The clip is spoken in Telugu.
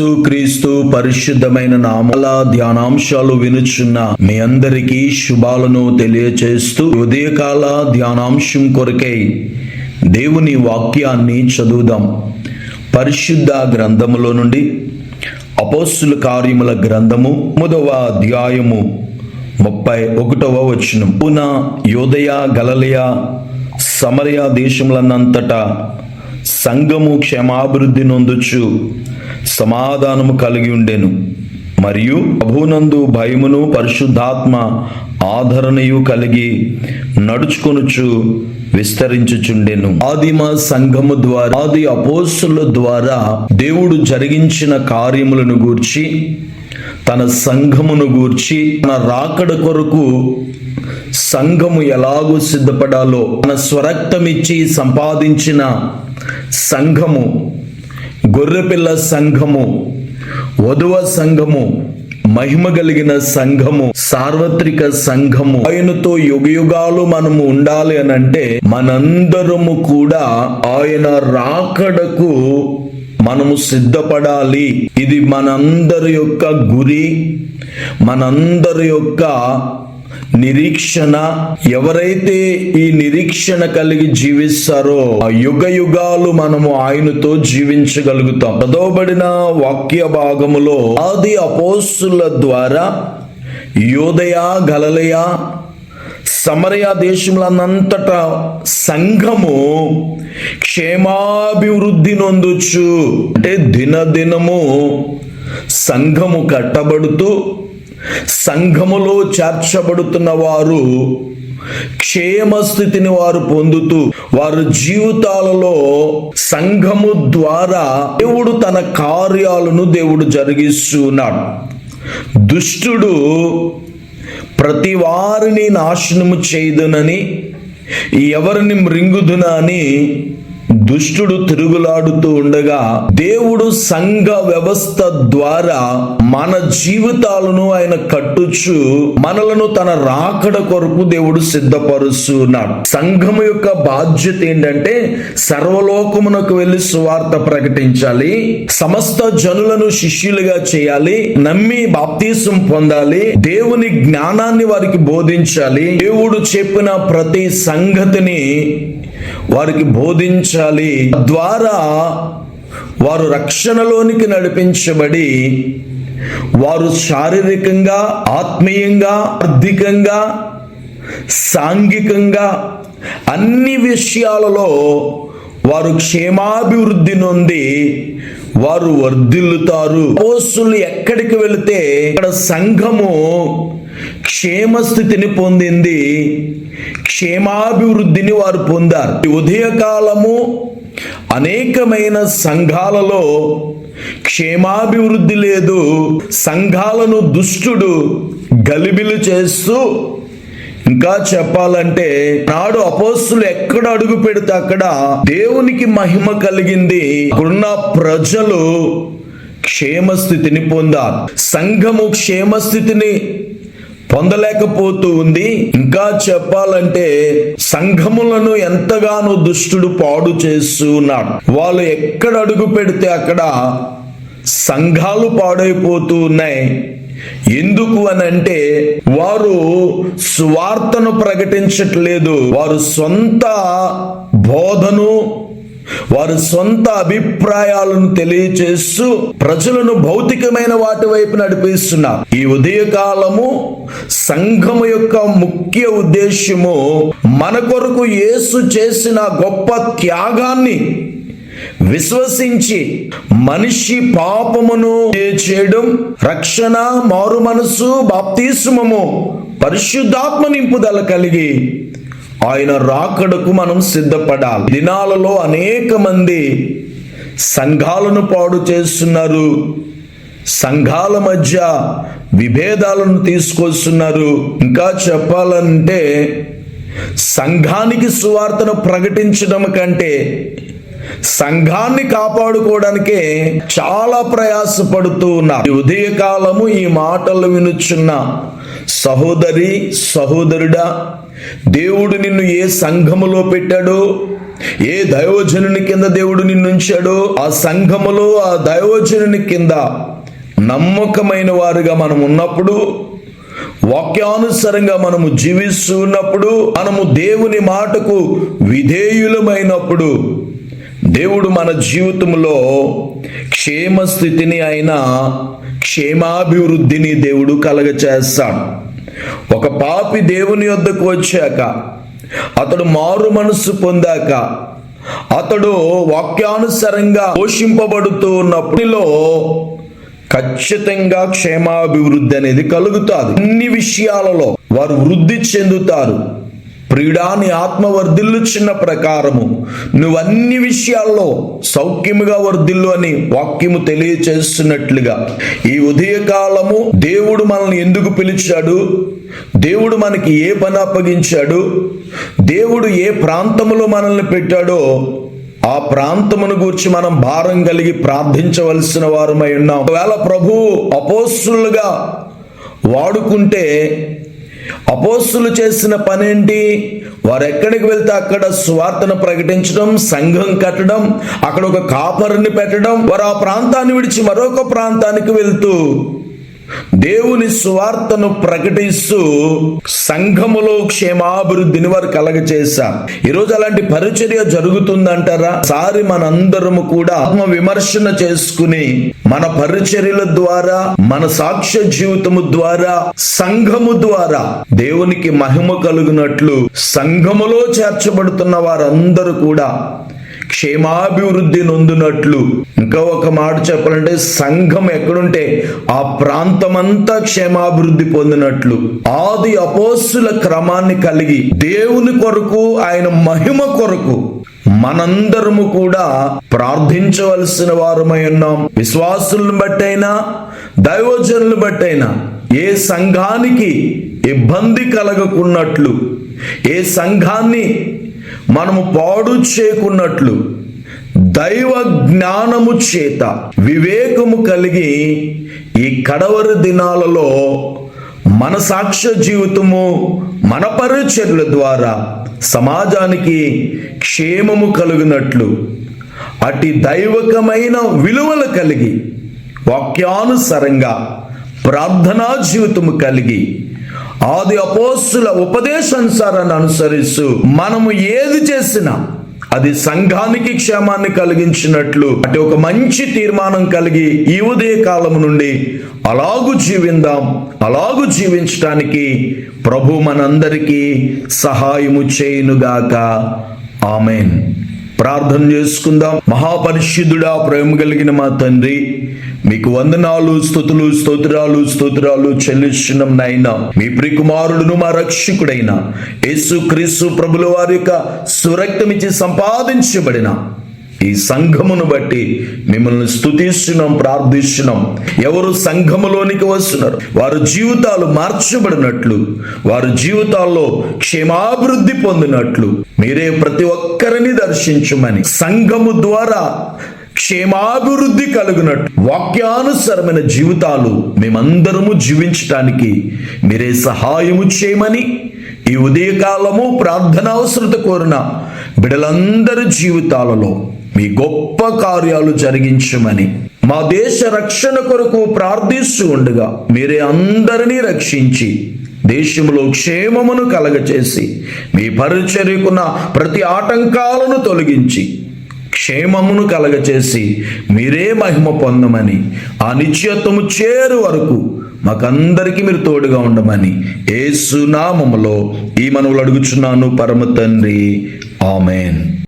యేసు క్రీస్తు పరిశుద్ధమైన నామల ధ్యానాంశాలు వినుచున్న మీ అందరికీ శుభాలను తెలియచేస్తూ ఉదయకాల ధ్యానాంశం కొరకై దేవుని వాక్యాన్ని చదువుదాం. పరిశుద్ధ గ్రంథములో నుండి అపోస్తుల కార్యముల గ్రంథము మొదవ అధ్యాయము ముప్పై ఒకటవ వచనం. పున యోదయ గలలయ సమరయ దేశములన్నంతటా సంఘము క్షేమాభివృద్ధి నొందుచు సమాధానము కలిగి ఉండెను. మరియు ప్రభునందు భయమును పరిశుద్ధాత్మ ఆదరణయు కలిగి నడుచుకొనుచు విస్తరించుచుండెను. ఆదిమ సంఘము ద్వారా ఆది అపోస్తుల ద్వారా దేవుడు జరిగించిన కార్యములను గూర్చి తన సంఘమును గూర్చి తన రాకడ కొరకు సంఘము ఎలాగూ సిద్ధపడాలో తన స్వరక్తమిచ్చి సంపాదించిన సంఘము గొర్రెపిల్ల సంఘము వధువ సంఘము మహిమ కలిగిన సంఘము సార్వత్రిక సంఘము. ఆయనతో యుగయుగాలు మనము ఉండాలి అని అంటే మనందరము కూడా ఆయన రాకడకు మనము సిద్ధపడాలి. ఇది మనందరి యొక్క గురి మనందరి యొక్క నిరీక్షణ ఎవరైతే ఈ నిరీక్షణ కలిగి జీవిస్తారో ఆ యుగ యుగాలు మనము ఆయనతో జీవించగలుగుతాం. చదవబడిన వాక్య భాగములో ఆది అపోస్తుల ద్వారా యోదయ గలలయ సమరయ దేశములన్నంతటా సంఘము క్షేమాభివృద్ధి నొందొచ్చు అంటే దినదినము సంఘము కట్టబడుతూ సంఘములో చేర్చబడుతున్న వారు క్షేమ స్థితిని వారు పొందుతూ వారి జీవితాలలో సంఘము ద్వారా దేవుడు తన కార్యాలను దేవుడు జరిగిస్తున్నాడు. దుష్టుడు ప్రతి వారిని నాశనము చేయదునని ఎవరిని మృంగుదునని దుష్టుడు తిరుగులాడుతూ ఉండగా దేవుడు సంఘ వ్యవస్థ ద్వారా మన జీవితాలను ఆయన కట్టుచు మనలను తన రాకడ కొరకు దేవుడు సిద్ధపరుస్తున్నాడు. సంఘం యొక్క బాధ్యత ఏంటంటే సర్వలోకమునకు వెళ్ళి సువార్త ప్రకటించాలి సమస్త జనులను శిష్యులుగా చేయాలి నమ్మి బాప్తీసం పొందాలి దేవుని జ్ఞానాన్ని వారికి బోధించాలి. దేవుడు చెప్పిన ప్రతి సంగతిని వారికి బోధించాలి. ద్వారా వారు రక్షణలోనికి నడిపించబడి వారు శారీరకంగా ఆత్మీయంగా ఆర్థికంగా సాంఘికంగా అన్ని విషయాలలో వారు క్షేమాభివృద్ధి నొంది వారు వర్ధిల్లుతారు. పోస్టులు ఎక్కడికి వెళితే అక్కడ సంఘము క్షేమస్థితిని పొందింది. క్షేమాభివృద్ధిని వారు పొందారు. ఉదయకాలము అనేకమైన సంఘాలలో క్షేమాభివృద్ధి లేదు. సంఘాలను దుష్టుడు గలిబిలు చేస్తూ ఇంకా చెప్పాలంటే నాడు అపోస్తులు ఎక్కడ అడుగు పెడితే అక్కడ దేవునికి మహిమ కలిగింది. ఉన్న ప్రజలు క్షేమస్థితిని పొందారు. సంఘము క్షేమస్థితిని పొందలేకపోతూ ఉంది. ఇంకా చెప్పాలంటే సంఘములను ఎంతగానో దుష్టుడు పాడు చేస్తున్నాడు వాళ్ళు ఎక్కడ అడుగు పెడితే అక్కడ సంఘాలు పాడైపోతూ ఉన్నాయి. ఎందుకు అని అంటే వారు స్వార్థను ప్రకటించట్లేదు. వారు సొంత బోధను వారి సొంత అభిప్రాయాలను తెలియచేస్తూ ప్రజలను భౌతికమైన వాటి వైపు నడిపిస్తున్నారు. ఈ ఉదయకాలము సంఘము యొక్క ముఖ్య ఉద్దేశము మన కొరకు యేసు చేసిన గొప్ప త్యాగాన్ని విశ్వసించి మనిషి పాపమును చేయడం రక్షణ మారు మనసు బాప్తీసుమము పరిశుద్ధాత్మ నింపుదల కలిగి ఆయన రాకడకు మనం సిద్ధపడాలి. దినాలలో అనేక మంది సంఘాలను పాడు చేస్తున్నారు. సంఘాల మధ్య విభేదాలను తీసుకొస్తున్నారు. ఇంకా చెప్పాలంటే సంఘానికి సువార్తను ప్రకటించడం కంటే సంఘాన్ని కాపాడుకోవడానికే చాలా ప్రయాసపడుతూ ఉన్నారు. ఉదయకాలము ఈ మాటలు వినుచున్న సహోదరి సహోదరుడా దేవుడు నిన్ను ఏ సంఘములో పెట్టాడో ఏ దైవజనుని కింద దేవుడు నిన్నుంచాడో ఆ సంఘములో ఆ దైవజనుని కింద నమ్మకమైన వారుగా మనం ఉన్నప్పుడు వాక్యానుసారంగా మనము జీవిస్తూ ఉన్నప్పుడు మనము దేవుని మాటకు విధేయులమైనప్పుడు దేవుడు మన జీవితంలో క్షేమ స్థితిని అయినా క్షేమాభివృద్ధిని దేవుడు కలగచేస్తాడు. ఒక పాపి దేవుని యొద్దకు వచ్చాక అతడు మారు మనస్సు పొందాక అతడు వాక్యానుసారంగా పోషింపబడుతూ ఉన్నప్పుడులో ఖచ్చితంగా క్షేమాభివృద్ధి అనేది కలుగుతుంది. అన్ని విషయాలలో వారు వృద్ధి చెందుతారు. ప్రియుడాని ఆత్మ వర్ధిల్లుచున్న ప్రకారము. నువ్వు అన్ని విషయాల్లో సౌఖ్యముగా వర్ధిల్లు అని వాక్యము తెలియచేస్తున్నట్లుగా. ఈ ఉదయకాలము దేవుడు మనల్ని ఎందుకు పిలిచాడు? దేవుడు మనకి ఏ పని అప్పగించాడు? దేవుడు ఏ ప్రాంతములో మనల్ని పెట్టాడో ఆ ప్రాంతమును గూర్చి మనం భారం కలిగి ప్రార్థించవలసిన వారమై ఉన్నాం. ఒకవేళ ప్రభు అపోస్తులుగా వాడుకుంటే అపోస్తులు చేసిన పనేంటి? వారు ఎక్కడికి వెళ్తే అక్కడ స్వార్థను ప్రకటించడం సంఘం కట్టడం అక్కడ ఒక కాపరిని పెట్టడం వారు ఆ ప్రాంతాన్ని విడిచి మరొక ప్రాంతానికి వెళ్తూ దేవుని స్వార్థను ప్రకటిస్తూ సంఘములో క్షేమాభివృద్ధిని వారు కలగచేశాం. ఈరోజు అలాంటి పరిచర్య జరుగుతుందంటారా? సారి మనందరము కూడా ఆత్మ విమర్శన చేసుకుని మన పరిచర్యల ద్వారా మన సాక్ష్య జీవితము ద్వారా సంఘము ద్వారా దేవునికి మహిమ కలుగునట్లు సంఘములో చేర్చబడుతున్న వారందరూ కూడా క్షేమాభివృద్ధి నొందునట్లు. ఇంకా ఒక మాట చెప్పాలంటే సంఘం ఎక్కడుంటే ఆ ప్రాంతమంతా క్షేమాభివృద్ధి పొందినట్లు. ఆది అపోస్సుల క్రమాన్ని కలిగి దేవుని కొరకు ఆయన మహిమ కొరకు మనందరము కూడా ప్రార్థించవలసిన వారమై ఉన్నాం. విశ్వాసులను బట్టైనా దైవజనులు బట్టైనా ఏ సంఘానికి ఇబ్బంది కలగకున్నట్లు ఏ సంఘాన్ని మనము పాడు చేయకున్నట్లు దైవ జ్ఞానము చేత వివేకము కలిగి ఈ కడవరి దినాలలో మన సాక్ష్య జీవితము మన పరిచర్ల ద్వారా సమాజానికి క్షేమము కలుగునట్లు అటు దైవకమైన విలువలు కలిగి వాక్యానుసారంగా ప్రార్థనా జీవితము కలిగి ఆది అపోస్తుల ఉపదేశానుసారాన్ని అనుసరిస్తూ మనము ఏది చేసినా అది సంఘానికి క్షేమాన్ని కలిగించినట్లు అటు ఒక మంచి తీర్మానం కలిగి ఈ ఉదయ కాలం నుండి అలాగు జీవిందాం అలాగు జీవించటానికి ప్రభు మనందరికీ సహాయము చేయునుగాక. ఆమెన్. ప్రార్థన చేసుకుందాం. మహాపరిశుద్ధుడా ప్రేమ కలిగిన మా తండ్రి మీకు వందనాలు స్థుతులు స్తోత్రాలు స్తోత్రాలు చెల్లిస్తున్నాం నాయన. మీ ప్రికుమారుడును మా రక్షకుడైన యేసు క్రీస్తు ప్రభుల వారి యొక్క సురక్తమిచ్చి సంపాదించబడిన ఈ సంఘమును బట్టి మిమ్మల్ని స్థుతిస్తున్నాం ప్రార్థిస్తున్నాం. ఎవరు సంఘములోనికి వస్తున్నారు? వారి జీవితాలు మార్చబడినట్లు వారి జీవితాల్లో క్షేమాభివృద్ధి పొందినట్లు మీరే ప్రతి ఒక్కరిని దర్శించమని సంఘము ద్వారా క్షేమాభివృద్ధి కలుగునట్టు. వాక్యానుసరమైన జీవితాలు మేమందరము జీవించటానికి మీరే సహాయము చేయమని ఈ ఉదయకాలము ప్రార్థన అవసరత కోరిన బిడలందరి జీవితాలలో మీ గొప్ప కార్యాలు జరిగించమని మా దేశ రక్షణ కొరకు ప్రార్థిస్తూ ఉండగా మీరే అందరినీ రక్షించి దేశంలో క్షేమమును కలగచేసి మీ పరిచర్యకున్న ప్రతి ఆటంకాలను తొలగించి క్షేమమును కలగచేసి మీరే మహిమ పొందమని ఆ నిశ్చయత్వము చేరు వరకు మాకందరికీ మీరు తోడుగా ఉండమని ఏసునామములో ఈ మనవులు అడుగుచున్నాను పరమ తండ్రి. ఆమెన్.